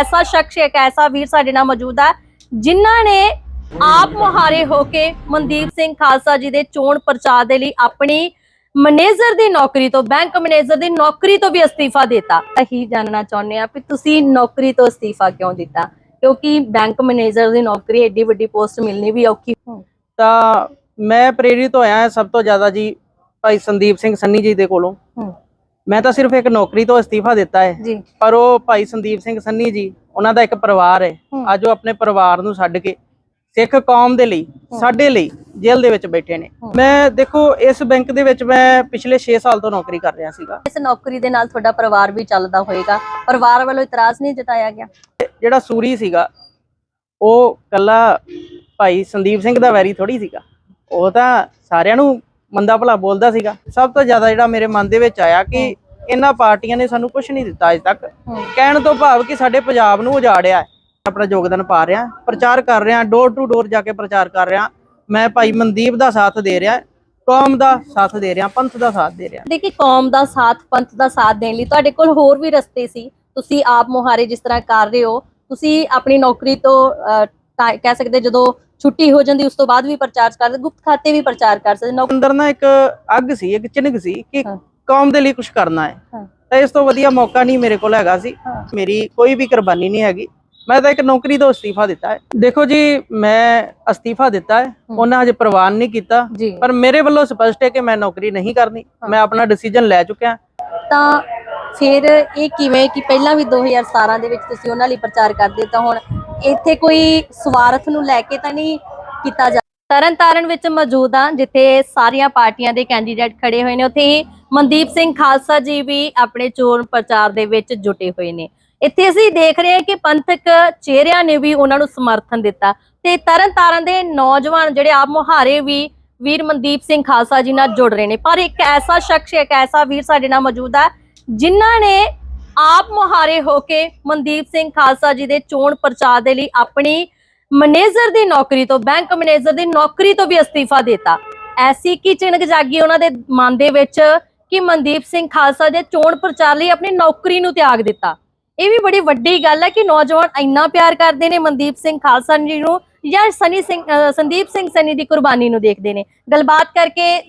ਐਸਾ ਸ਼ਖਸ ਇੱਕ ਐਸਾ ਵੀਰ ਸਾਡੇ ਨਾਲ ਮੌਜੂਦ ਹੈ ਜਿਨ੍ਹਾਂ ਨੇ ਆਪ ਮੁਹਾਰੇ ਹੋ ਕੇ ਮਨਦੀਪ ਸਿੰਘ ਖਾਲਸਾ ਜੀ ਦੇ ਚੋਣ ਪ੍ਰਚਾਰ ਦੇ ਲਈ ਆਪਣੀ ਮੈਨੇਜਰ ਦੀ ਨੌਕਰੀ ਤੋਂ ਬੈਂਕ ਮੈਨੇਜਰ ਦੀ ਨੌਕਰੀ ਤੋਂ ਵੀ ਅਸਤੀਫਾ ਦਿੱਤਾ। ਅਸੀਂ ਜਾਣਨਾ ਚਾਹੁੰਦੇ ਆ ਕਿ ਤੁਸੀਂ ਨੌਕਰੀ ਤੋਂ ਅਸਤੀਫਾ ਕਿਉਂ ਦਿੱਤਾ? ਕਿਉਂਕਿ ਬੈਂਕ ਮੈਨੇਜਰ ਦੀ ਨੌਕਰੀ ਏਡੀ ਵੱਡੀ ਪੋਸਟ ਮਿਲਣੀ ਵੀ ਔਖੀ ਤਾਂ ਮੈਂ ਪ੍ਰੇਰਿਤ ਹੋਇਆ ਸਭ ਤੋਂ ਜ਼ਿਆਦਾ ਜੀ ਭਾਈ ਸੰਦੀਪ ਸਿੰਘ ਸੰਨੀ ਜੀ ਦੇ ਕੋਲੋਂ। ਮੈਂ ਤਾਂ ਸਿਰਫ ਇੱਕ ਨੌਕਰੀ ਤੋਂ ਅਸਤੀਫਾ ਦਿੱਤਾ ਹੈ। ਪਰ ਉਹ ਭਾਈ ਸੰਦੀਪ ਸਿੰਘ ਸੰਨੀ ਜੀ ਉਹਨਾਂ ਦਾ ਇੱਕ ਪਰਿਵਾਰ ਹੈ। ਅੱਜ ਉਹ ਆਪਣੇ ਪਰਿਵਾਰ ਨੂੰ ਛੱਡ ਕੇ ਸਿੱਖ ਕੌਮ ਦੇ ਲਈ ਸਾਡੇ ਲਈ ਜੇਲ੍ਹ ਦੇ ਵਿੱਚ ਬੈਠੇ ਨੇ। ਮੈਂ ਦੇਖੋ ਇਸ ਬੈਂਕ ਦੇ ਵਿੱਚ ਮੈਂ ਪਿਛਲੇ 6 ਸਾਲ ਤੋਂ ਨੌਕਰੀ ਕਰ ਰਿਹਾ ਸੀਗਾ। ਇਸ ਨੌਕਰੀ ਦੇ ਨਾਲ ਤੁਹਾਡਾ ਪਰਿਵਾਰ ਵੀ ਚੱਲਦਾ ਹੋਏਗਾ। ਪਰਿਵਾਰ ਵੱਲੋਂ ਇਤਰਾਜ਼ ਨਹੀਂ ਜਤਾਇਆ ਗਿਆ? ਜਿਹੜਾ ਸੂਰੀ ਸੀਗਾ ਉਹ ਕੱਲਾ ਭਾਈ ਸੰਦੀਪ ਸਿੰਘ ਦਾ ਵੈਰੀ ਥੋੜੀ ਸੀਗਾ। ਉਹ ਤਾਂ ਸਾਰਿਆਂ ਨੂੰ ਮੰਦਾ ਭਲਾ ਬੋਲਦਾ ਸੀਗਾ। ਸਭ ਤੋਂ ਜ਼ਿਆਦਾ ਜਿਹੜਾ ਮੇਰੇ ਮਨ ਦੇ ਵਿੱਚ ਆਇਆ ਕਿ ਇਹਨਾਂ ਪਾਰਟੀਆਂ ਨੇ ਸਾਨੂੰ ਕੁਝ ਨਹੀਂ ਦਿੱਤਾ ਅਜੇ ਤੱਕ। ਕਹਿਣ ਤੋਂ ਭਾਵ ਕਿ ਸਾਡੇ ਪੰਜਾਬ ਨੂੰ ਉਜਾੜਿਆ ਆਪਣਾ ਯੋਗਦਾਨ ਪਾ ਰਿਹਾ, ਪ੍ਰਚਾਰ ਕਰ ਰਿਹਾ ਡੋਰ ਟੂ ਡੋਰ ਜਾ ਕੇ ਪ੍ਰਚਾਰ ਕਰ ਰਿਹਾ। ਮੈਂ ਭਾਈ ਮਨਦੀਪ ਦਾ ਸਾਥ ਦੇ ਰਿਹਾ, ਕੌਮ ਦਾ ਸਾਥ ਦੇ ਰਿਹਾ, ਪੰਥ ਦਾ ਸਾਥ ਦੇ ਰਿਹਾ। ਦੇਖੀ, ਕੌਮ ਦਾ ਸਾਥ, ਪੰਥ ਦਾ ਸਾਥ ਦੇਣ ਲਈ ਤੁਹਾਡੇ ਕੋਲ ਹੋਰ ਵੀ ਰਸਤੇ ਸੀ। ਤੁਸੀਂ ਆਪ ਮੁਹਾਰੇ ਜਿਸ ਤਰ੍ਹਾਂ ਕਰ ਰਹੇ ਹੋ, ਤੁਸੀਂ ਆਪਣੀ ਨੌਕਰੀ ਤੋਂ ਕਹਿ ਸਕਦੇ ਜਦੋਂ ਛੁੱਟੀ ਹੋ ਜਾਂਦੀ ਉਸ ਤੋਂ ਬਾਅਦ ਵੀ ਪ੍ਰਚਾਰ ਕਰਦੇ ਗੁਪਤ ਖਾਤੇ ਵੀ ਪ੍ਰਚਾਰ ਕਰ ਸਕਦੇ ਅੰਦਰ ਨਾ ਇੱਕ ਅੱਗ ਸੀ ਇੱਕ ਚਿੰਨਕ ਸੀ ਕਿ। ਕੌਮ ਦੇ ਲਈ ਕੁਝ ਕਰਨਾ ਹੈ। ਤਾਂ ਇਸ ਤੋਂ ਵਧੀਆ ਮੌਕਾ ਨਹੀਂ ਮੇਰੇ ਕੋਲ ਹੈਗਾ ਸੀ। ਮੇਰੀ ਕੋਈ ਵੀ ਕੁਰਬਾਨੀ ਨਹੀਂ ਹੈਗੀ। ਮੈਂ ਤਾਂ ਇੱਕ ਨੌਕਰੀ ਤੋਂ ਅਸਤੀਫਾ ਦਿੱਤਾ ਹੈ। ਦੇਖੋ ਜੀ ਮੈਂ ਅਸਤੀਫਾ ਦਿੱਤਾ ਹੈ। ਉਹਨਾਂ ਹਜੇ ਪ੍ਰਵਾਨ ਨਹੀਂ ਕੀਤਾ। ਪਰ ਮੇਰੇ ਵੱਲੋਂ ਸਪਸ਼ਟ ਹੈ ਕਿ ਮੈਂ ਨੌਕਰੀ ਨਹੀਂ ਕਰਨੀ। ਮੈਂ ਆਪਣਾ ਡਿਸੀਜਨ ਲੈ ਚੁੱਕਿਆ। ਤਾਂ ਫਿਰ ਇਹ ਕਿਵੇਂ ਕਿ ਪਹਿਲਾਂ ਵੀ 2017 ਦੇ ਵਿੱਚ ਤੁਸੀਂ ਉਹਨਾਂ ਲਈ ਪ੍ਰਚਾਰ ਕਰਦੇ ਤਾਂ ਹੁਣ ਇੱਥੇ ਕੋਈ ਸਵਾਰਥ ਨੂੰ ਲੈ ਕੇ ਤਾਂ ਨਹੀਂ ਕੀਤਾ ਜਾ ਤਰਨਤਾਰਨ ਵਿੱਚ ਮੌਜੂਦ ਆ ਜਿੱਥੇ ਸਾਰੀਆਂ ਪਾਰਟੀਆਂ ਦੇ ਕੈਂਡੀਡੇਟ ਖੜੇ ਹੋਏ ਨੇ। ਉੱਥੇ ਹੀ ਮਨਦੀਪ ਸਿੰਘ ਖਾਲਸਾ ਜੀ ਵੀ ਆਪਣੇ ਚੋਣ ਪ੍ਰਚਾਰ ਦੇ ਵਿੱਚ ਜੁਟੇ ਹੋਏ ਨੇ। ਇੱਥੇ ਅਸੀਂ ਦੇਖ ਰਹੇ ਹਾਂ ਕਿ ਪੰਥਕ ਚਿਹਰਿਆਂ ਨੇ ਵੀ ਉਹਨਾਂ ਨੂੰ ਸਮਰਥਨ ਦਿੱਤਾ। ਤੇ ਤਰਨਤਾਰਨ ਦੇ ਨੌਜਵਾਨ ਜਿਹੜੇ ਆਪ ਮੁਹਾਰੇ ਵੀ ਵੀਰ ਮਨਦੀਪ ਸਿੰਘ ਖਾਲਸਾ ਜੀ ਨਾਲ ਜੁੜ ਰਹੇ ਨੇ। ਪਰ ਇੱਕ ਐਸਾ ਸ਼ਖਸ, ਇੱਕ ਐਸਾ ਵੀਰ ਸਾਡੇ ਨਾਲ ਮੌਜੂਦ ਆ, ਜਿਨ੍ਹਾਂ ਨੇ ਆਪ ਮੁਹਾਰੇ ਹੋ ਕੇ ਮਨਦੀਪ ਸਿੰਘ ਖਾਲਸਾ ਜੀ ਦੇ ਚੋਣ ਪ੍ਰਚਾਰ ਦੇ ਲਈ ਆਪਣੀ ਮੈਨੇਜਰ ਦੀ ਨੌਕਰੀ ਤੋਂ, ਬੈਂਕ ਮੈਨੇਜਰ ਦੀ ਨੌਕਰੀ ਤੋਂ ਵੀ ਅਸਤੀਫਾ ਦਿੱਤਾ। ਐਸੀ ਕੀ ਚਿੰਨਕ ਜਾਗੀ ਉਹਨਾਂ ਦੇ ਮਨ ਦੇ ਵਿੱਚ ਕਿ ਮਨਦੀਪ ਸਿੰਘ ਖਾਲਸਾ ਦੇ ਚੋਣ ਪ੍ਰਚਾਰ ਲਈ ਆਪਣੀ ਨੌਕਰੀ ਨੂੰ ਤਿਆਗ ਦਿੱਤਾ? ਇਹ ਵੀ ਬੜੀ ਵੱਡੀ ਗੱਲ ਹੈ ਕਿ ਨੌਜਵਾਨ ਇੰਨਾ ਪਿਆਰ ਕਰਦੇ ਨੇ ਮਨਦੀਪ ਸਿੰਘ ਖਾਲਸਾ ਜੀ ਨੂੰ ਜਾਂ ਸਨੀ ਸਿੰਘ ਸੰਦੀਪ ਸਿੰਘ ਸਨੀ ਦੀ ਕੁਰਬਾਨੀ ਨੂੰ ਦੇਖਦੇ ਨੇ। ਗੱਲਬਾਤ ਕਰਕੇ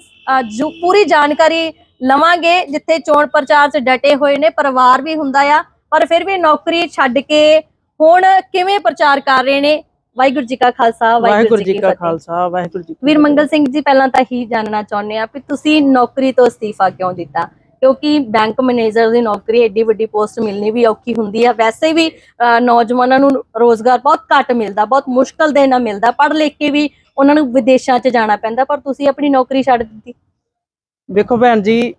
ਪੂਰੀ ਜਾਣਕਾਰੀ ਲਵਾਂਗੇ ਜਿੱਥੇ ਚੋਣ ਪ੍ਰਚਾਰ 'ਚ ਡਟੇ ਹੋਏ ਨੇ ਪਰਿਵਾਰ ਵੀ ਹੁੰਦਾ ਆ ਪਰ ਫਿਰ ਵੀ ਨੌਕਰੀ ਛੱਡ ਕੇ ਹੁਣ ਕਿਵੇਂ ਪ੍ਰਚਾਰ ਕਰ ਰਹੇ ਨੇ? ਵਾਹਿਗੁਰੂ ਜੀ ਕਾ ਖਾਲਸਾ ਵਾਹਿਗੁਰੂ ਜੀ ਕਾ। ਖਾਲਸਾ ਵਾਹਿਗੁਰੂ ਜੀ ਵੀਰ ਮੰਗਲ ਸਿੰਘ ਜੀ ਪਹਿਲਾਂ ਤਾਂ ਹੀ ਜਾਣਨਾ ਚਾਹੁੰਦੇ ਆ ਕਿ ਤੁਸੀਂ ਨੌਕਰੀ ਤੋਂ ਅਸਤੀਫਾ ਕਿਉਂ ਦਿੱਤਾ? ਕਿਉਂਕਿ ਬੈਂਕ ਮੈਨੇਜਰ ਦੀ ਨੌਕਰੀ ਏਡੀ ਵੱਡੀ ਪੋਸਟ ਮਿਲਣੀ ਵੀ ਔਖੀ ਹੁੰਦੀ ਆ। ਵੈਸੇ ਵੀ ਨੌਜਵਾਨਾਂ ਨੂੰ ਰੋਜ਼ਗਾਰ ਬਹੁਤ ਘੱਟ ਮਿਲਦਾ ਬਹੁਤ ਮੁਸ਼ਕਲ ਦੇ ਨਾਲ ਮਿਲਦਾ ਪੜ੍ਹ ਲਿਖ ਕੇ ਵੀ ਉਹਨਾਂ ਨੂੰ ਵਿਦੇਸ਼ਾਂ 'ਚ ਜਾਣਾ ਪੈਂਦਾ ਪਰ ਤੁਸੀਂ ਆਪਣੀ ਨੌਕਰੀ ਛੱਡ ਦਿੱਤੀ। ਵੇਖੋ ਭੈਣ ਜੀ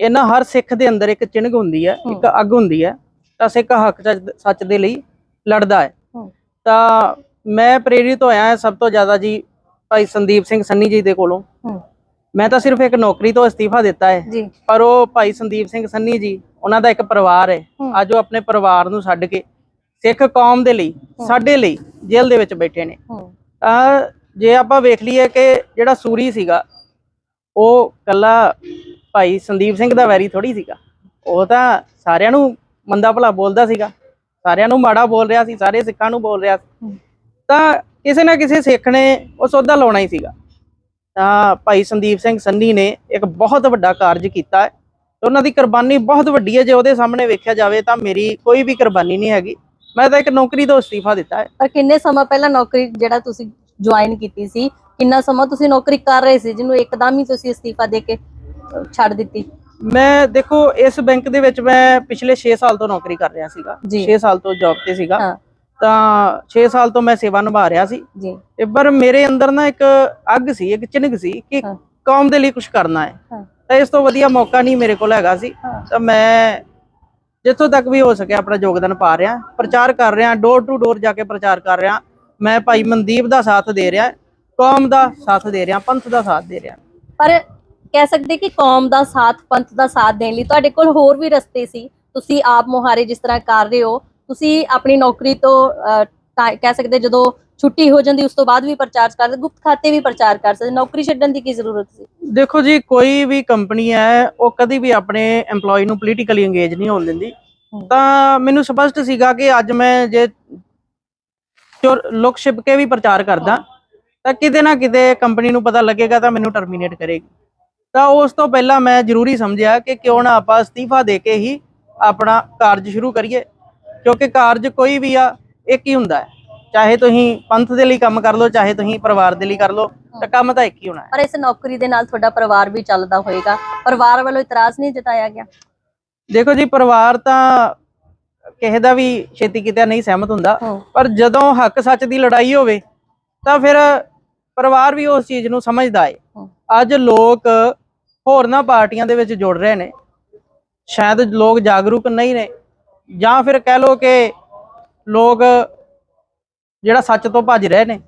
ਇਹਨਾਂ ਹਰ ਸਿੱਖ ਦੇ ਅੰਦਰ ਇੱਕ ਚਿੰਨ੍ਹ ਹੁੰਦੀ ਹੈ ਇੱਕ ਅੱਗ ਹੁੰਦੀ ਹੈ ਤਾਂ ਸਿੱਖ ਹੱਕ ਸੱਚ- ਦੇ ਲਈ ਲੜਦਾ ਹੈ। ਤਾਂ ਮੈਂ ਪ੍ਰੇਰਿਤ ਹੋਇਆ ਹਾਂ ਸਭ ਤੋਂ ਜ਼ਿਆਦਾ ਜੀ ਭਾਈ ਸੰਦੀਪ ਸਿੰਘ ਸੰਨੀ ਜੀ ਦੇ ਕੋਲੋਂ। ਮੈਂ ਤਾਂ ਸਿਰਫ ਇੱਕ ਨੌਕਰੀ ਤੋਂ ਅਸਤੀਫਾ ਦਿੱਤਾ ਹੈ। ਪਰ ਉਹ ਭਾਈ ਸੰਦੀਪ ਸਿੰਘ ਸੰਨੀ ਜੀ ਉਹਨਾਂ ਦਾ ਇੱਕ ਪਰਿਵਾਰ ਹੈ। ਅੱਜ ਉਹ ਆਪਣੇ ਪਰਿਵਾਰ ਨੂੰ ਛੱਡ ਕੇ ਸਿੱਖ ਕੌਮ ਦੇ ਲਈ ਸਾਡੇ ਲਈ ਜੇਲ੍ਹ ਦੇ ਵਿੱਚ ਬੈਠੇ ਨੇ। ਤਾਂ ਜੇ ਆਪਾਂ ਵੇਖ ਲਈਏ ਕਿ ਜਿਹੜਾ ਸੂਰੀ ਸੀਗਾ ਉਹ ਕੱਲਾ ਭਾਈ ਸੰਦੀਪ ਸਿੰਘ ਦਾ ਵੈਰੀ ਥੋੜੀ ਸੀਗਾ। ਉਹ ਤਾਂ ਸਾਰਿਆਂ ਨੂੰ ਮੰਦਾ ਭਲਾ ਬੋਲਦਾ ਸੀਗਾ। ਸਾਰਿਆਂ ਨੂੰ ਮਾੜਾ ਬੋਲ ਰਿਹਾ ਸੀ ਸਾਰੇ ਸਿੱਖਾਂ ਨੂੰ ਬੋਲ ਰਿਹਾ ਸੀ। ਤਾਂ ਕਿਸੇ ਨਾ ਕਿਸੇ ਸਿੱਖ ਨੇ ਉਹ ਸੌਦਾ ਲਾਉਣਾ ਹੀ ਸੀਗਾ। ਤਾਂ ਭਾਈ ਸੰਦੀਪ ਸਿੰਘ ਸੰਨੀ ਨੇ ਇੱਕ ਬਹੁਤ ਵੱਡਾ ਕਾਰਜ ਕੀਤਾ ਹੈ। ਉਹਨਾਂ ਦੀ ਕੁਰਬਾਨੀ ਬਹੁਤ ਵੱਡੀ ਹੈ। ਜੇ ਉਹਦੇ ਸਾਹਮਣੇ ਵੇਖਿਆ ਜਾਵੇ ਤਾਂ ਮੇਰੀ ਕੋਈ ਵੀ ਕੁਰਬਾਨੀ ਨਹੀਂ ਹੈਗੀ। ਮੈਂ ਤਾਂ ਇੱਕ ਨੌਕਰੀ ਤੋਂ ਅਸਤੀਫਾ ਦਿੱਤਾ ਹੈ। ਪਰ ਕਿੰਨੇ ਸਮਾਂ ਪਹਿਲਾਂ ਨੌਕਰੀ ਜਿਹੜਾ ਤੁਸੀਂ ਜੁਆਇਨ ਕੀਤੀ ਸੀ। ਕਿੰਨਾ ਸਮਾਂ ਤੁਸੀਂ ਨੌਕਰੀ ਕਰ ਰਹੇ ਸੀ ਜਿਹਨੂੰ ਇੱਕਦਮ ਹੀ ਤੁਸੀਂ ਅਸਤੀਫਾ ਦੇ ਕੇ ਛੱਡ ਦਿੱਤੀ? ਮੈਂ ਦੇਖੋ ਇਸ ਬੈਂਕ ਦੇ ਵਿੱਚ ਮੈਂ ਪਿਛਲੇ 6 ਸਾਲ ਤੋਂ ਨੌਕਰੀ ਕਰ ਰਿਹਾ ਸੀਗਾ। ਜੀ। 6 ਸਾਲ ਤੋਂ ਜੌਬ ਤੇ ਸੀਗਾ। ਤਾਂ 6 ਸਾਲ ਤੋਂ ਮੈਂ ਸੇਵਾ ਨਿਭਾ ਰਿਹਾ ਸੀ। ਜੀ। ਤੇ ਪਰ ਮੇਰੇ ਅੰਦਰ ਨਾ ਇੱਕ ਅੱਗ ਸੀ ਇੱਕ ਚਿੰਨਕ ਸੀ ਕਿ। ਕੌਮ ਦੇ ਲਈ ਕੁਝ ਕਰਨਾ ਹੈ। ਤਾਂ ਇਸ ਤੋਂ ਵਧੀਆ ਮੌਕਾ ਨਹੀਂ ਮੇਰੇ ਕੋਲ ਹੈਗਾ ਸੀ। ਤਾਂ ਮੈਂ ਜਿੱਥੋਂ ਤੱਕ ਵੀ ਹੋ ਸਕਿਆ ਆਪਣਾ ਯੋਗਦਾਨ ਪਾ ਰਿਹਾ। ਪ੍ਰਚਾਰ ਕਰ ਰਿਹਾ ਡੋਰ ਟੂ ਡੋਰ ਜਾ ਕੇ ਪ੍ਰਚਾਰ ਕਰ ਰਿਹਾ। ਮੈਂ ਭਾਈ ਮਨਦੀਪ ਦਾ ਸਾਥ ਦੇ ਰਿਹਾ ਕੌਮ ਦਾ ਸਾਥ ਦੇ ਰਿਹਾ ਪੰਥ ਦਾ ਸਾਥ ਦੇ ਰਿਹਾ। ਪਰ ਕਹਿ ਸਕਦੇ ਕਿ ਕੌਮ ਦਾ ਸਾਥ ਪੰਥ ਦਾ ਸਾਥ ਦੇਣ ਲਈ ਤੁਹਾਡੇ ਕੋਲ ਹੋਰ ਵੀ ਰਸਤੇ ਸੀ। ਤੁਸੀਂ ਆਪ ਮੁਹਾਰੇ ਜਿਸ ਤਰ੍ਹਾਂ ਕਰ ਰਹੇ ਹੋ ਤੁਸੀਂ ਆਪਣੀ ਨੌਕਰੀ ਤੋਂ ਕਹਿ ਸਕਦੇ ਜਦੋਂ ਛੁੱਟੀ ਹੋ ਜਾਂਦੀ ਉਸ ਤੋਂ ਬਾਅਦ ਵੀ ਪ੍ਰਚਾਰ ਕਰਦੇ ਗੁਪਤ ਖਾਤੇ ਵੀ ਪ੍ਰਚਾਰ ਕਰ ਸਕਦੇ ਨੌਕਰੀ ਛੱਡਣ ਦੀ ਕੀ ਜ਼ਰੂਰਤ ਸੀ? ਦੇਖੋ ਜੀ ਕੋਈ ਵੀ ਕੰਪਨੀ ਹੈ ਉਹ ਕਦੀ ਵੀ ਆਪਣੇ EMPLOYE ਨੂੰ ਪੋਲੀਟੀਕਲੀ ਇੰਗੇਜ ਨਹੀਂ ਹੋਣ ਦਿੰਦੀ। ਤਾਂ ਮੈਨੂੰ ਸਪਸ਼ਟ ਸੀਗਾ ਕਿ ਅੱਜ ਮੈਂ ਜੇ ਲੁਕ ਛਿਪ ਕੇ ਵੀ ਪ੍ਰਚਾਰ ਕਰਦਾ ਤਾਂ ਕਿਤੇ ਨਾ ਕਿਤੇ ਕੰਪਨੀ ਨੂੰ ਪਤਾ ਲੱਗੇਗਾ ਤਾਂ ਮੈਨੂੰ ਟਰਮੀਨੇਟ ਕਰੇਗੀ। ਤਾਂ ਉਸ ਤੋਂ ਪਹਿਲਾਂ ਮੈਂ ਜ਼ਰੂਰੀ ਸਮਝਿਆ ਕਿ ਕਿਉਂ ਨਾ ਆਪਾਂ ਅਸਤੀਫਾ ਦੇ ਕੇ ਹੀ ਆਪਣਾ ਕਾਰਜ ਸ਼ੁਰੂ ਕਰੀਏ ਕਿਉਂਕਿ ਕਾਰਜ ਕੋਈ ਵੀ ਆ ਇੱਕ ਹੀ ਹੁੰਦਾ ਹੈ। ਚਾਹੇ ਤੁਸੀਂ ਪੰਥ ਦੇ ਲਈ ਕੰਮ ਕਰ ਲਓ ਚਾਹੇ ਤੁਸੀਂ ਪਰਿਵਾਰ ਦੇ ਲਈ ਕਰ ਲਓ ਤਾਂ ਕੰਮ ਤਾਂ ਇੱਕ ਹੀ ਹੋਣਾ ਹੈ। ਪਰ ਇਸ ਨੌਕਰੀ ਦੇ ਨਾਲ ਤੁਹਾਡਾ ਪਰਿਵਾਰ ਵੀ ਚੱਲਦਾ ਹੋਏਗਾ। ਪਰਿਵਾਰ ਵੱਲੋਂ ਇਤਰਾਜ਼ ਨਹੀਂ ਜਤਾਇਆ ਗਿਆ? ਦੇਖੋ ਜੀ ਪਰਿਵਾਰ ਤਾਂ ਕਿਸੇ ਦਾ ਵੀ ਛੇਤੀ ਕਿਤੇ ਨਹੀਂ ਸਹਿਮਤ ਹੁੰਦਾ। ਪਰ ਜਦੋਂ ਹੱਕ ਸੱਚ ਦੀ ਲੜਾਈ ਹੋਵੇ ਤਾਂ ਫਿਰ ਪਰਿਵਾਰ ਵੀ ਉਸ ਚੀਜ਼ ਨੂੰ ਸਮਝਦਾ ਏ। ਅੱਜ ਲੋਕ ਹੋਰਨਾਂ ਪਾਰਟੀਆਂ ਦੇ ਵਿੱਚ ਜੁੜ ਰਹੇ ਨੇ। ਸ਼ਾਇਦ ਲੋਕ ਜਾਗਰੂਕ ਨਹੀਂ ਨੇ। ਜਾਂ ਫਿਰ ਕਹਿ ਲੋ ਕਿ ਲੋਕ ਜਿਹੜਾ ਸੱਚ ਤੋਂ ਭੱਜ ਰਹੇ ਨੇ।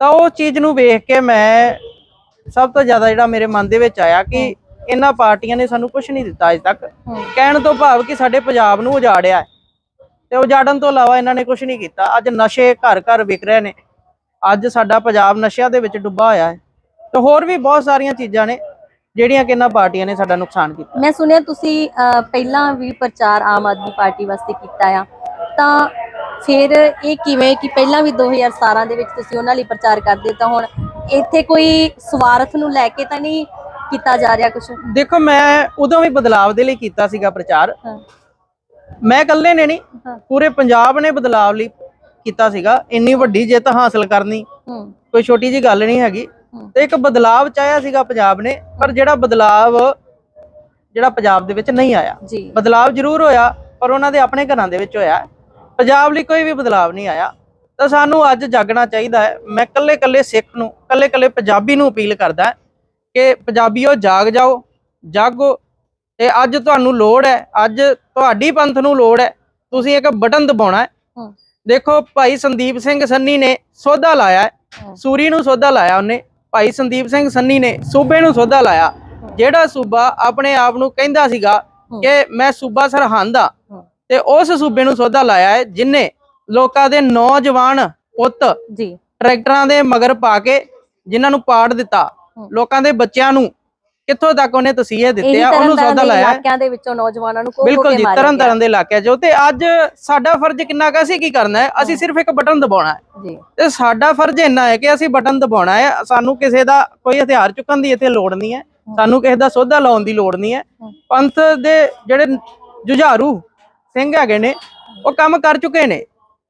ਤਾਂ ਉਹ ਚੀਜ਼ ਨੂੰ ਵੇਖ ਕੇ ਮੈਂ ਸਭ ਤੋਂ ਜ਼ਿਆਦਾ ਜਿਹੜਾ ਮੇਰੇ ਮਨ ਦੇ ਵਿੱਚ ਆਇਆ ਕਿ ਇਹਨਾਂ ਪਾਰਟੀਆਂ ਨੇ ਸਾਨੂੰ ਕੁਝ ਨਹੀਂ ਦਿੱਤਾ ਅਜੇ ਤੱਕ। ਕਹਿਣ ਤੋਂ ਭਾਵ ਕਿ ਸਾਡੇ ਪੰਜਾਬ ਨੂੰ ਉਜਾੜਿਆ ਹੈ। ਤੇ ਉਜਾੜਨ ਤੋਂ ਇਲਾਵਾ ਇਹਨਾਂ ਨੇ ਕੁਝ ਨਹੀਂ ਕੀਤਾ। ਅੱਜ ਨਸ਼ੇ ਘਰ ਘਰ ਵਿਕ ਰਹੇ ਨੇ। ਅੱਜ ਸਾਡਾ ਪੰਜਾਬ ਨਸ਼ਿਆਂ ਦੇ ਵਿੱਚ ਡੁੱਬਾ ਹੋਇਆ ਹੈ। ਤੇ ਹੋਰ ਵੀ ਬਹੁਤ ਸਾਰੀਆਂ ਚੀਜ਼ਾਂ ਨੇ ਜਿਹੜੀਆਂ ਕਿ ਇਹਨਾਂ ਪਾਰਟੀਆਂ ਨੇ ਸਾਡਾ ਨੁਕਸਾਨ ਕੀਤਾ। ਮੈਂ ਸੁਣਿਆ ਤੁਸੀਂ ਪਹਿਲਾਂ ਵੀ ਪ੍ਰਚਾਰ ਆਮ ਆਦਮੀ ਪਾਰਟੀ ਵਾਸਤੇ ਕੀਤਾ ਆ। ਤਾਂ ਫਿਰ ਇਹ ਕਿਵੇਂ ਕਿ ਪਹਿਲਾਂ ਵੀ 2017 ਦੇ ਵਿੱਚ ਤੁਸੀਂ ਉਹਨਾਂ ਲਈ ਪ੍ਰਚਾਰ ਕਰਦੇ ਤਾਂ ਹੁਣ ਇੱਥੇ ਕੋਈ ਸਵਾਰਥ ਨੂੰ ਲੈ ਕੇ ਤਾਂ ਨਹੀਂ ਕੀਤਾ ਜਾ ਰਿਹਾ ਕੁਝ ਦੇਖੋ ਮੈਂ ਉਦੋਂ ਵੀ ਬਦਲਾਵ ਦੇ ਲਈ ਕੀਤਾ ਸੀਗਾ ਪ੍ਰਚਾਰ। ਮੈਂ ਇਕੱਲੇ ਨੇ ਨਹੀਂ ਪੂਰੇ ਪੰਜਾਬ ਨੇ ਬਦਲਾਵ ਲਈ ਕੀਤਾ ਸੀਗਾ। ਇੰਨੀ ਵੱਡੀ ਜਿੱਤ ਹਾਸਲ ਕਰਨੀ ਕੋਈ ਛੋਟੀ ਜੀ ਗੱਲ ਨਹੀਂ ਹੈਗੀ। ਤੇ ਇੱਕ ਬਦਲਾਵ ਚਾਹਿਆ ਸੀਗਾ ਪੰਜਾਬ ਨੇ ਪਰ ਜਿਹੜਾ ਬਦਲਾਵ ਜਿਹੜਾ ਪੰਜਾਬ ਦੇ ਵਿੱਚ ਨਹੀਂ ਆਇਆ। ਬਦਲਾਵ ਜ਼ਰੂਰ ਹੋਇਆ ਪਰ ਉਹਨਾਂ ਦੇ ਆਪਣੇ ਘਰਾਂ ਦੇ ਵਿੱਚ ਹੋਇਆ। ਪੰਜਾਬ ਲਈ ਕੋਈ ਵੀ ਬਦਲਾਵ ਨਹੀਂ ਆਇਆ। ਤਾਂ ਸਾਨੂੰ ਅੱਜ ਜਾਗਣਾ ਚਾਹੀਦਾ ਹੈ। ਮੈਂ ਕੱਲੇ ਕੱਲੇ ਸਿੱਖ ਨੂੰ ਕੱਲੇ ਕੱਲੇ ਪੰਜਾਬੀ ਨੂੰ ਅਪੀਲ ਕਰਦਾ ਕਿ ਪੰਜਾਬੀਓ ਜਾਗ ਜਾਓ ਜਾਗੋ ਤੇ ਅੱਜ ਤੁਹਾਨੂੰ ਲੋੜ ਹੈ ਅੱਜ ਤੁਹਾਡੀ ਪੰਥ ਨੂੰ ਲੋੜ ਹੈ ਤੁਸੀਂ ਇੱਕ ਬਟਨ ਦਬਾਉਣਾ ਹੈ। ਦੇਖੋ ਭਾਈ ਸੰਦੀਪ ਸਿੰਘ ਸੰਨੀ ਨੇ ਸੋਧਾ ਲਾਇਆ ਸੂਰੀ ਨੂੰ ਸੋਧਾ ਲਾਇਆ ਉਹਨੇ ਭਾਈ ਸੰਦੀਪ ਸਿੰਘ ਸੰਨੀ ਨੇ ਸੂਬੇ ਨੂੰ ਸੋਧਾ ਲਾਇਆ। ਜਿਹੜਾ ਸੂਬਾ ਆਪਣੇ ਆਪ ਨੂੰ ਕਹਿੰਦਾ ਸੀਗਾ। ਕਿ ਮੈਂ ਸੂਬਾ ਸਰਹੰਦ ਆ ਤੇ ਉਸ ਸੂਬੇ ਨੂੰ ਸੋਧਾ ਲਾਇਆ ਹੈ ਜਿਨੇ ਲੋਕਾਂ ਦੇ ਨੌਜਵਾਨ ਪੁੱਤ ਜੀ। ਟਰੈਕਟਰਾਂ ਦੇ ਮਗਰ ਪਾ ਕੇ ਜਿਨ੍ਹਾਂ ਨੂੰ ਪਾੜ ਦਿੱਤਾ। ਲੋਕਾਂ ਦੇ ਬੱਚਿਆਂ ਨੂੰ ਕਿੱਥੋਂ ਤੱਕ ਉਹਨੇ ਤਸੀਹੇ ਦਿੱਤੇ ਆ? ਉਹਨੂੰ ਤਰ੍ਹਾਂ ਸੋਧਾ ਦੇ ਲਾਇਆ। ਇਲਾਕਿਆਂ ਦੇ ਵਿੱਚੋਂ ਨੌਜਵਾਨਾਂ ਨੂੰ ਬਿਲਕੁਲ ਜੀ ਤਰਨ ਤਾਰਨ ਦੇ ਇਲਾਕਿਆਂ 'ਚੋਂ ਤੇ ਅੱਜ ਸਾਡਾ ਫਰਜ਼ ਕਿੰਨਾ ਕੁ ਅਸੀਂ ਕੀ ਕਰਨਾ ਹੈ? ਅਸੀਂ ਸਿਰਫ ਇੱਕ ਬਟਨ ਦਬਾਉਣਾ ਹੈ। ਜੀ। ਤੇ ਸਾਡਾ ਫਰਜ਼ ਇੰਨਾ ਹੈ ਕਿ ਅਸੀਂ ਬਟਨ ਦਬਾਉਣਾ ਹੈ। ਸਾਨੂੰ ਕਿਸੇ ਦਾ ਕੋਈ ਹਥਿਆਰ ਚੁੱਕਣ ਦੀ ਇੱਥੇ ਲੋੜ ਨਹੀਂ ਹੈ। ਸਾਨੂੰ ਕਿਸੇ ਦਾ ਸੋਧਾ ਲਾਉਣ ਦੀ ਲੋੜ ਨਹੀਂ ਹੈ। ਪੰਥ ਦੇ ਜਿਹੜੇ ਜੁਝਾਰੂ ਸਿੰਘ ਹੈਗੇ ਨੇ ਉਹ ਕੰਮ ਕਰ ਚੁੱਕੇ ਨੇ।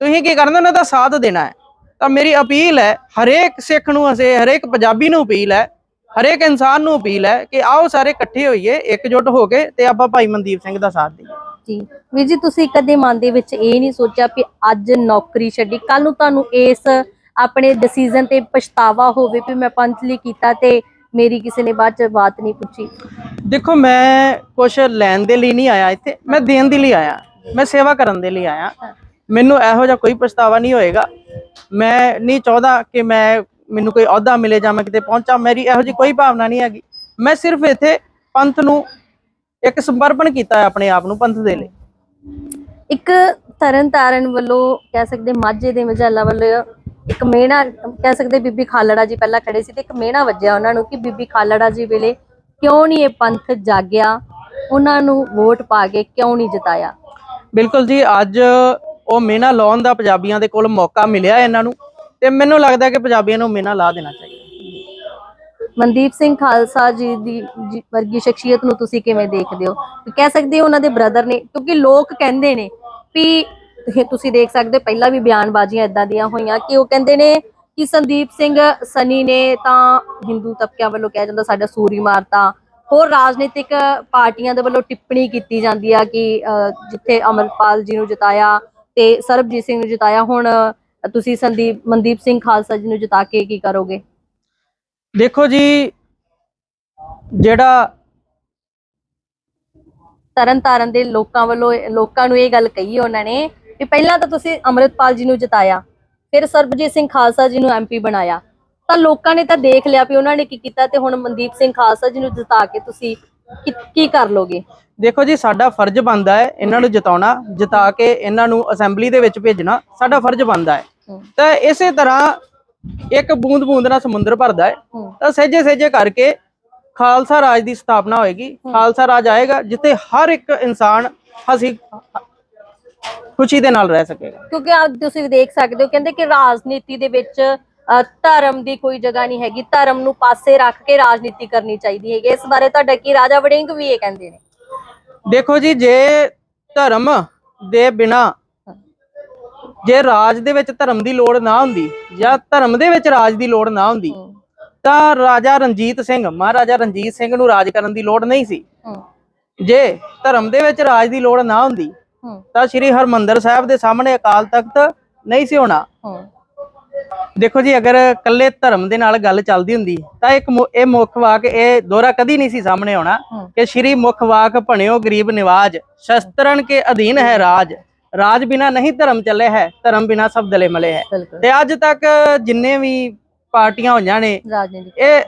ਤੁਸੀਂ ਕੀ ਕਰਨਾ? ਉਹਨਾਂ ਦਾ ਸਾਥ ਦੇਣਾ ਹੈ। ਤਾਂ ਮੇਰੀ ਅਪੀਲ ਹੈ ਹਰੇਕ ਸਿੱਖ ਨੂੰ ਅਸੀਂ ਹਰੇਕ ਪੰਜਾਬੀ ਨੂੰ ਅਪੀਲ ਹੈ ਹਰੇਕ ਇਨਸਾਨ ਨੂੰ ਅਪੀਲ ਹੈ ਕਿ ਆਓ ਸਾਰੇ ਇਕੱਠੇ ਹੋਈਏ ਇਕਜੁੱਟ ਹੋ ਕੇ ਤੇ ਆਪਾਂ ਭਾਈ ਮਨਦੀਪ ਸਿੰਘ ਦਾ ਸਾਥ ਦਈਏ। ਜੀ। ਵੀਰ ਜੀ ਤੁਸੀਂ ਕਦੇ ਮਨ ਦੇ ਵਿੱਚ ਇਹ ਨਹੀਂ ਸੋਚਿਆ ਕਿ ਅੱਜ ਨੌਕਰੀ ਛੱਡੀ ਕੱਲ ਨੂੰ ਤੁਹਾਨੂੰ ਇਸ ਆਪਣੇ ਡਿਸੀਜਨ ਤੇ ਪਛਤਾਵਾ ਹੋਵੇ ਵੀ ਮੈਂ ਪੰਥ ਲਈ ਕੀਤਾ ਤੇ ਮੇਰੀ ਕਿਸੇ ਨੇ ਬਾਅਦ ਚ ਬਾਤ ਨਹੀਂ ਪੁੱਛੀ? ਦੇਖੋ ਮੈਂ ਕੁਝ ਲੈਣ ਦੇ ਲਈ ਨਹੀਂ ਆਇਆ ਇੱਥੇ ਮੈਂ ਦੇਣ ਦੇ ਲਈ ਆਇਆ। ਮੈਂ ਸੇਵਾ ਕਰਨ ਦੇ ਲਈ ਆਇਆ। ਮੈਨੂੰ ਇਹੋ ਜਿਹਾ ਕੋਈ ਪਛਤਾਵਾ ਨਹੀਂ ਹੋਏਗਾ। ਮੈਂ ਨਹੀਂ ਚਾਹੁੰਦਾ ਕਿ ਮੈਂ ਮੈਨੂੰ ਕੋਈ ਅਹੁਦਾ ਮਿਲੇ ਜਾਂ ਮੈਂ ਕਿਤੇ ਪਹੁੰਚਾਂ ਮੇਰੀ ਇਹੋ ਜਿਹੀ ਕੋਈ ਭਾਵਨਾ ਨਹੀਂ ਹੈਗੀ। ਮੈਂ ਸਿਰਫ ਇੱਥੇ ਪੰਥ ਨੂੰ ਇੱਕ ਸਮਰਪਣ ਕੀਤਾ ਹੈ ਆਪਣੇ ਆਪ ਨੂੰ ਪੰਥ ਦੇ ਲਈ। ਇੱਕ ਤਰਨ ਤਾਰਨ ਵੱਲੋਂ ਕਹਿ ਸਕਦੇ ਮਾਝੇ ਦੇ ਮਜਾਲਾ ਵੱਲੋਂ ਇੱਕ ਮਿਹਣਾ ਕਹਿ ਸਕਦੇ ਬੀਬੀ ਖਾਲੜਾ ਜੀ ਪਹਿਲਾਂ ਖੜੇ ਸੀ ਤੇ ਇੱਕ ਮਿਹਣਾ ਵੱਜਿਆ ਉਹਨਾਂ ਨੂੰ ਕਿ ਬੀਬੀ ਖਾਲੜਾ ਜੀ ਵੇਲੇ ਕਿਉਂ ਨਹੀਂ ਇਹ ਪੰਥ ਜਾਗਿਆ? ਉਹਨਾਂ ਨੂੰ ਵੋਟ ਪਾ ਕੇ ਕਿਉਂ ਨਹੀਂ ਜਿਤਾਇਆ? ਬਿਲਕੁਲ ਜੀ ਅੱਜ ਉਹ ਮੇਨਾ ਲਾਉਣ ਦਾ ਪੰਜਾਬੀਆਂ ਦੇ ਕੋਲ ਮੌਕਾ ਮਿਲਿਆ ਇਹਨਾਂ ਨੂੰ। ਤੇ ਮੈਨੂੰ ਲੱਗਦਾ ਕਿ ਪੰਜਾਬੀਆਂ ਨੂੰ ਮੇਨਾ ਲਾ ਦੇਣਾ ਚਾਹੀਦਾ। ਮਨਦੀਪ ਸਿੰਘ ਖਾਲਸਾ ਜੀ ਦੀ ਜੀ ਵਰਗੀ ਸ਼ਖਸੀਅਤ ਨੂੰ ਤੁਸੀਂ ਕਿਵੇਂ ਦੇਖਦੇ ਹੋ? ਕਹਿ ਸਕਦੇ ਹੋ ਉਹਨਾਂ ਦੇ ਬ੍ਰਦਰ ਨੇ ਕਿਉਂਕਿ ਲੋਕ ਕਹਿੰਦੇ ਨੇ ਵੀ ਇਹ ਤੁਸੀਂ ਦੇਖ ਸਕਦੇ ਹੋ, ਪਹਿਲਾਂ ਵੀ ਬਿਆਨਬਾਜ਼ੀਆਂ ਇਦਾਂ ਦੀਆਂ ਹੋਈਆਂ ਕਿ ਉਹ ਕਹਿੰਦੇ ਨੇ ਕਿ ਸੰਦੀਪ ਸਿੰਘ ਸਨੀ ਨੇ ਤਾਂ ਹਿੰਦੂ ਤਬਕਿਆਂ ਵੱਲੋਂ ਕਿਹਾ ਜਾਂਦਾ ਸਾਡਾ ਸੂਰੀ ਮਾਰਤਾ। ਹੋਰ ਰਾਜਨੀਤਿਕ ਪਾਰਟੀਆਂ ਦੇ ਵੱਲੋਂ ਟਿੱਪਣੀ ਕੀਤੀ ਜਾਂਦੀ ਆ ਕਿ ਅਹ, ਜਿੱਥੇ ਅਮਰਪਾਲ ਜੀ ਨੂੰ ਜਿਤਾਇਆ ਤੇ ਸਰਬਜੀਤ ਸਿੰਘ ਨੂੰ ਜਿਤਾਇਆ। ਹੁਣ ਤੁਸੀਂ ਸੰਦੀਪ ਮਨਦੀਪ ਸਿੰਘ ਖਾਲਸਾ ਜੀ ਨੂੰ ਜਿਤਾ ਕੇ ਕੀ ਕਰੋਗੇ? ਦੇਖੋ ਜੀ ਜਿਹੜਾ ਤਰਨ ਤਾਰਨ ਦੇ ਲੋਕਾਂ ਵੱਲੋਂ ਲੋਕਾਂ ਨੂੰ ਇਹ ਗੱਲ ਕਹੀ ਉਹਨਾਂ ਨੇ ਵੀ ਪਹਿਲਾਂ ਤਾਂ ਤੁਸੀਂ ਅੰਮ੍ਰਿਤਪਾਲ ਜੀ ਨੂੰ ਜਿਤਾਇਆ ਫਿਰ ਸਰਬਜੀਤ ਸਿੰਘ ਖਾਲਸਾ ਜੀ ਨੂੰ ਐਮਪੀ ਬਣਾਇਆ। ਤਾਂ ਲੋਕਾਂ ਨੇ ਤਾਂ ਦੇਖ ਲਿਆ ਵੀ ਉਹਨਾਂ ਨੇ ਕੀ ਕੀਤਾ ਤੇ ਹੁਣ ਮਨਦੀਪ ਸਿੰਘ ਖਾਲਸਾ ਜੀ ਨੂੰ ਜਿਤਾ ਕੇ ਤੁਸੀਂ ਕੀ- ਕੀ ਕਰ ਲੋਗੇ? ਦੇਖੋ ਜੀ ਸਾਡਾ ਫਰਜ਼ ਬਣਦਾ ਹੈ ਇਹਨਾਂ ਨੂੰ ਜਿਤਾਉਣਾ ਜਿਤਾ ਕੇ ਇਹਨਾਂ ਨੂੰ ਅਸੈਂਬਲੀ ਦੇ ਵਿੱਚ ਭੇਜਣਾ ਸਾਡਾ ਫਰਜ਼ ਬਣਦਾ ਹੈ। ਤਾਂ ਇਸੇ ਤਰ੍ਹਾਂ ਇੱਕ ਬੂੰਦ ਬੂੰਦ ਨਾਲ ਸਮੁੰਦਰ ਭਰਦਾ ਹੈ। ਤਾਂ ਸਹਿਜੇ ਸਹਿਜੇ ਕਰਕੇ ਖਾਲਸਾ ਰਾਜ ਦੀ ਸਥਾਪਨਾ ਹੋਏਗੀ। ਖਾਲਸਾ ਰਾਜ ਆਏਗਾ ਜਿੱਥੇ ਹਰ ਇੱਕ ਇਨਸਾਨ ਹਸੀ ਖੁਸ਼ੀ ਦੇ ਨਾਲ ਰਹਿ ਸਕੇਗਾ। ਕਿਉਂਕਿ ਆ ਤੁਸੀਂ ਦੇਖ ਸਕਦੇ ਹੋ ਕਹਿੰਦੇ ਕਿ ਰਾਜਨੀਤੀ ਦੇ ਵਿੱਚ ਧਰਮ ਦੀ ਕੋਈ ਜਗ੍ਹਾ ਨਹੀਂ ਹੈਗੀ। ਧਰਮ ਨੂੰ ਪਾਸੇ ਰੱਖ ਕੇ ਰਾਜਨੀਤੀ ਕਰਨੀ ਚਾਹੀਦੀ ਹੈਗੀ। ਇਸ ਬਾਰੇ ਤੁਹਾਡਾ ਕੀ ਰਾਜਾ ਵੜਿੰਗ ਵੀ ਇਹ ਕਹਿੰਦੇ ਨੇ। ਦੇਖੋ ਜੀ ਜੇ ਧਰਮ ਦੇ ਬਿਨਾ ਜੇ ਰਾਜ ਦੇ ਵਿੱਚ ਧਰਮ ਦੀ ਲੋੜ ਨਾ ਹੁੰਦੀ ਜਾਂ ਧਰਮ ਦੇ ਵਿੱਚ ਰਾਜ ਦੀ ਲੋੜ ਨਾ ਹੁੰਦੀ ਤਾਂ ਰਾਜਾ ਰਣਜੀਤ ਸਿੰਘ ਮਹਾਰਾਜਾ ਰਣਜੀਤ ਸਿੰਘ ਨੂੰ ਰਾਜ ਕਰਨ ਦੀ ਲੋੜ ਨਹੀਂ ਸੀ। ਜੇ ਧਰਮ ਦੇ ਵਿੱਚ ਰਾਜ ਦੀ ਲੋੜ ਨਾ ਹੁੰਦੀ ਤਾਂ ਸ੍ਰੀ ਹਰਮੰਦਰ ਸਾਹਿਬ ਦੇ ਸਾਹਮਣੇ ਅਕਾਲ ਤਖਤ ਨਹੀਂ ਸੀ ਹੋਣਾ। ਦੇਖੋ ਜੀ ਅਗਰ ਕੱਲੇ ਧਰਮ ਦੇ ਨਾਲ ਗੱਲ ਚੱਲਦੀ ਹੁੰਦੀ ਤਾਂ ਇੱਕ ਇਹ ਮੁੱਖ ਵਾਕ ਇਹ ਦੋਹਰਾ ਕਦੀ ਨਹੀਂ ਸੀ ਸਾਹਮਣੇ ਆਉਣਾ। ਕਿ ਸ਼੍ਰੀ ਮੁੱਖ ਵਾਕ ਭਣਿਓ ਗਰੀਬ ਨਿਵਾਜ ਸ਼ਸਤਰਨ ਕੇ ਅਧੀਨ ਹੈ ਰਾਜ। ਰਾਜ ਬਿਨਾ ਨਹੀਂ ਧਰਮ ਚੱਲੇ ਹੈ ਧਰਮ ਬਿਨਾ ਸਭ ਦਲੇ ਮਲੇ ਹੈ। ਤੇ ਅੱਜ ਤੱਕ ਜਿੰਨੇ ਵੀ ਪਾਰਟੀਆਂ ਹੋਈਆਂ ਨੇ ਇਹ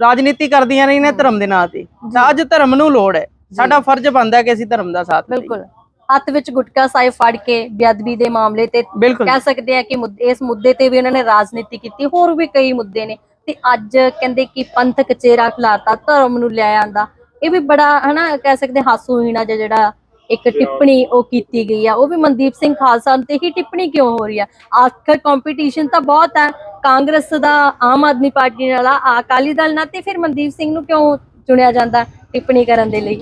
ਰਾਜਨੀਤੀ ਕਰਦੀਆਂ ਨੇ ਨੇ ਧਰਮ ਦੇ ਨਾਂ ਤੇ। ਅੱਜ ਧਰਮ ਨੂੰ ਲੋੜ ਹੈ। ਸਾਡਾ ਫਰਜ਼ ਬਣਦਾ ਕਿ ਅਸੀਂ ਧਰਮ ਦਾ ਸਾਥ ਬਿਲਕੁਲ। ਹੱਥ ਵਿੱਚ ਗੁਟਕਾ ਸਾਹਿਬ ਫੜ ਕੇ ਬੇਅਦਬੀ ਦੇ ਮਾਮਲੇ ਤੇ ਕਹਿ ਸਕਦੇ ਆ ਕਿ ਇਸ ਮੁੱਦੇ ਤੇ ਵੀ ਉਹਨਾਂ ਨੇ ਰਾਜਨੀਤੀ ਕੀਤੀ ਹੋਰ ਵੀ ਕਈ ਮੁੱਦੇ ਨੇ। ਤੇ ਅੱਜ ਕਹਿੰਦੇ ਕਿ ਪੰਥਕ ਚਿਹਰਾ ਖਿਲਾਰਤਾ ਧਰਮ ਨੂੰ ਲੈ ਆਂਦਾ ਇਹ ਵੀ ਬੜਾ ਹਨਾ ਕਹਿ ਸਕਦੇ ਹਾਸੋਹੀਣਾ ਜਿਹਾ ਜਿਹੜਾ ਇੱਕ ਟਿੱਪਣੀ ਉਹ ਕੀਤੀ ਗਈ ਆ। ਉਹ ਵੀ ਮਨਦੀਪ ਸਿੰਘ ਖਾਲਸਾ ਤੇ ਹੀ ਟਿੱਪਣੀ ਕਿਉਂ ਹੋ ਰਹੀ ਆ? ਆਖਰ ਕੰਪੀਟੀਸ਼ਨ ਤਾਂ ਬਹੁਤ ਹੈ ਕਾਂਗਰਸ ਦਾ ਆਮ ਆਦਮੀ ਪਾਰਟੀ ਨਾਲ ਆ ਅਕਾਲੀ ਦਲ ਨਾਲ ਤੇ ਫਿਰ ਮਨਦੀਪ ਸਿੰਘ ਨੂੰ ਕਿਉਂ ਚੁਣਿਆ ਜਾਂਦਾ ਟਿੱਪਣੀ ਕਰਨ ਦੇ ਲਈ?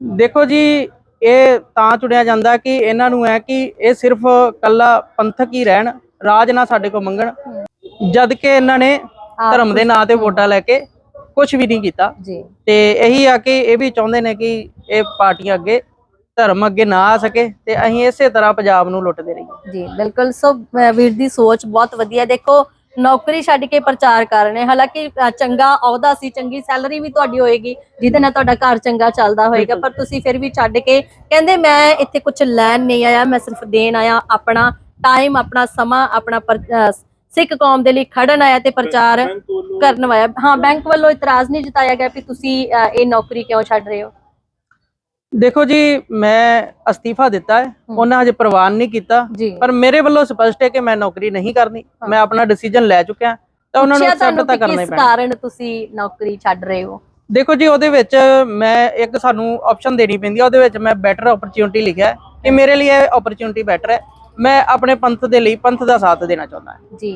ਦੇਖੋ ਜੀ ਇਹ ਤਾਂ ਚੁਣਿਆ ਜਾਂਦਾ ਕਿ ਇਹਨਾਂ ਨੂੰ ਹੈ ਕਿ ਇਹ ਸਿਰਫ ਕੱਲਾ ਪੰਥਕ ਹੀ ਰਹਿਣ ਰਾਜ ਨਾ ਸਾਡੇ ਕੋ ਮੰਗਣ। ਜਦ ਕਿ ਇਹਨਾਂ ਨੇ ਧਰਮ ਦੇ ਨਾਂ ਤੇ ਵੋਟਾਂ ਲੈ ਕੇ ਕੁਝ ਵੀ ਨਹੀਂ ਕੀਤਾ। ਤੇ ਇਹੀ ਆ ਕਿ ਇਹ ਵੀ ਚਾਹੁੰਦੇ ਨੇ ਕਿ ਇਹ ਪਾਰਟੀਆਂ ਅੱਗੇ ਧਰਮ ਅੱਗੇ ਨਾ ਆ ਸਕੇ ਤੇ ਅਸੀਂ ਇਸੇ ਤਰ੍ਹਾਂ ਪੰਜਾਬ ਨੂੰ ਲੁੱਟਦੇ ਰਹੀਏ। ਜੀ ਬਿਲਕੁਲ। ਸੋ ਵੀਰ ਦੀ ਸੋਚ ਬਹੁਤ ਵਧੀਆ। ਦੇਖੋ ਨੌਕਰੀ ਛੱਡ ਕੇ ਪ੍ਰਚਾਰ ਕਰ ਰਹੇ ਨੇ। ਹਾਲਾਂਕਿ ਚੰਗਾ ਅਹੁਦਾ ਸੀ ਚੰਗੀ ਸੈਲਰੀ ਵੀ ਤੁਹਾਡੀ ਹੋਏਗੀ ਜਿਹਦੇ ਨਾਲ ਤੁਹਾਡਾ ਘਰ ਚੰਗਾ ਚੱਲਦਾ ਹੋਏਗਾ ਪਰ ਤੁਸੀਂ ਫਿਰ ਵੀ ਛੱਡ ਕੇ ਕਹਿੰਦੇ ਮੈਂ ਇੱਥੇ ਕੁਝ ਲੈਣ ਨਹੀਂ ਆਇਆ ਮੈਂ ਸਿਰਫ ਦੇਣ ਆਇਆ ਆਪਣਾ ਟਾਈਮ ਆਪਣਾ ਸਮਾਂ ਆਪਣਾ ਪਰ- ਸਿੱਖ ਕੌਮ ਦੇ ਲਈ ਖੜਨ ਆਇਆ ਤੇ ਪ੍ਰਚਾਰ ਕਰਨ ਆਇਆ। ਹਾਂ ਬੈਂਕ ਵੱਲੋਂ ਇਤਰਾਜ਼ ਨਹੀਂ ਜਤਾਇਆ ਗਿਆ ਕਿ ਤੁਸੀਂ ਇਹ ਨੌਕਰੀ ਕਿਉਂ ਛੱਡ ਰਹੇ ਹੋ? ਦੇਖੋ ਜੀ ਮੈਂ ਅਸਤੀਫਾ ਦਿੱਤਾ ਹੈ। ਉਹਨਾਂ ਹਜੇ ਪ੍ਰਵਾਨ ਨਹੀਂ ਕੀਤਾ। ਪਰ ਮੇਰੇ ਵੱਲੋਂ ਸਪਸ਼ਟ ਹੈ ਕਿ ਮੈਂ ਨੌਕਰੀ ਨਹੀਂ ਕਰਨੀ। ਮੈਂ ਆਪਣਾ ਡਿਸੀਜਨ ਲੈ ਚੁੱਕਿਆ ਤਾਂ ਉਹਨਾਂ ਨੂੰ ਐਕਸੈਪਟ ਤਾਂ ਕਰਨਾ ਹੀ ਪੈਣਾ। ਕਿਸ ਕਾਰਨ ਤੁਸੀਂ ਨੌਕਰੀ ਛੱਡ ਰਹੇ ਹੋ? ਦੇਖੋ ਜੀ ਉਹਦੇ ਵਿੱਚ ਮੈਂ ਇੱਕ ਸਾਨੂੰ ਆਪਸ਼ਨ ਦੇਣੀ ਪੈਂਦੀ ਹੈ ਉਹਦੇ ਵਿੱਚ ਮੈਂ ਬੈਟਰ ਓਪਰਚ्युनिटी ਲਿਖਿਆ ਕਿ ਮੇਰੇ ਲਈ ਇਹ ਓਪਰਚ्युनिटी ਬੈਟਰ ਹੈ। ਮੈਂ ਆਪਣੇ ਪੰਥ ਦੇ ਲਈ ਪੰਥ ਦਾ ਸਾਥ ਦੇਣਾ ਚਾਹੁੰਦਾ ਹਾਂ। ਜੀ।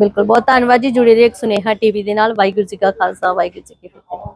ਬਿਲਕੁਲ ਬਹੁਤ ਧੰਨਵਾਦ ਜੀ ਜੁੜੇ ਰਹੇ ਸੁਨੇਹਾ ਟੀਵੀ ਦੇ ਨਾਲ। ਵਾਹਿਗੁਰੂ ਜੀ ਕਾ ਖਾਲਸਾ ਵਾਹਿਗੁਰੂ ਜੀ ਕੀ ਫਤਿਹ।